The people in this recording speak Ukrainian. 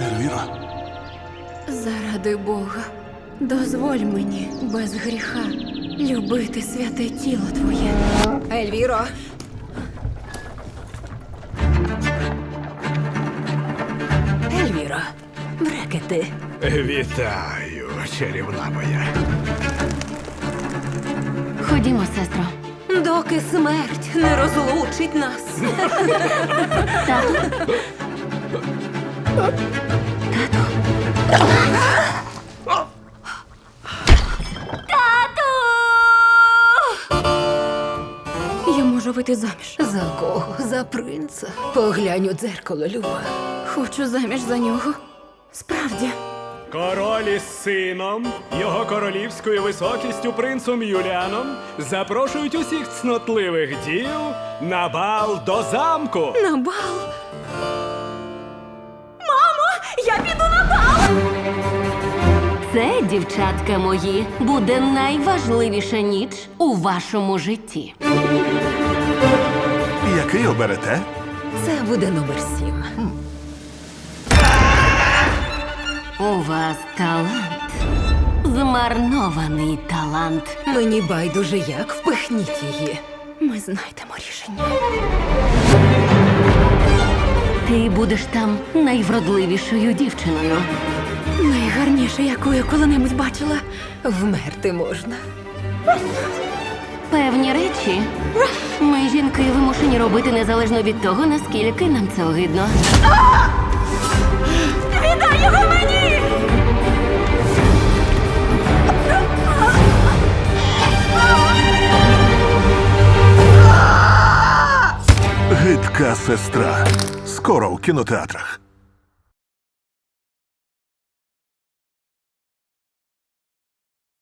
Ельвіро? Заради Бога, дозволь мені без гріха любити святе тіло твоє. Ельвіро, Ельвіро, брекети. Вітаю, чарівна моя. Ходімо, сестро. Доки смерть не розлучить нас. Тату. можу вийти заміж. За кого? За принца. Поглянь у дзеркало, Люба. Хочу заміж за нього. Справді. Король із сином, його королівською високістю принцем Юліаном запрошують усіх цнотливих дів на бал до замку. На бал. Мамо, я піду на бал! Це, дівчатка мої, буде найважливіша ніч у вашому житті. Який оберете? Це буде номер сім. У вас талант. Змарнований талант. Мені байдуже як впихніть її. Ми знайдемо рішення. Ти будеш там найвродливішою дівчиною. Найгарніше, яку я коли-небудь бачила. Вмерти можна. Певні ми, жінки, вимушені робити незалежно від того, наскільки нам це огидно. Віддай його мені! Гидка сестра. Скоро у кінотеатрах.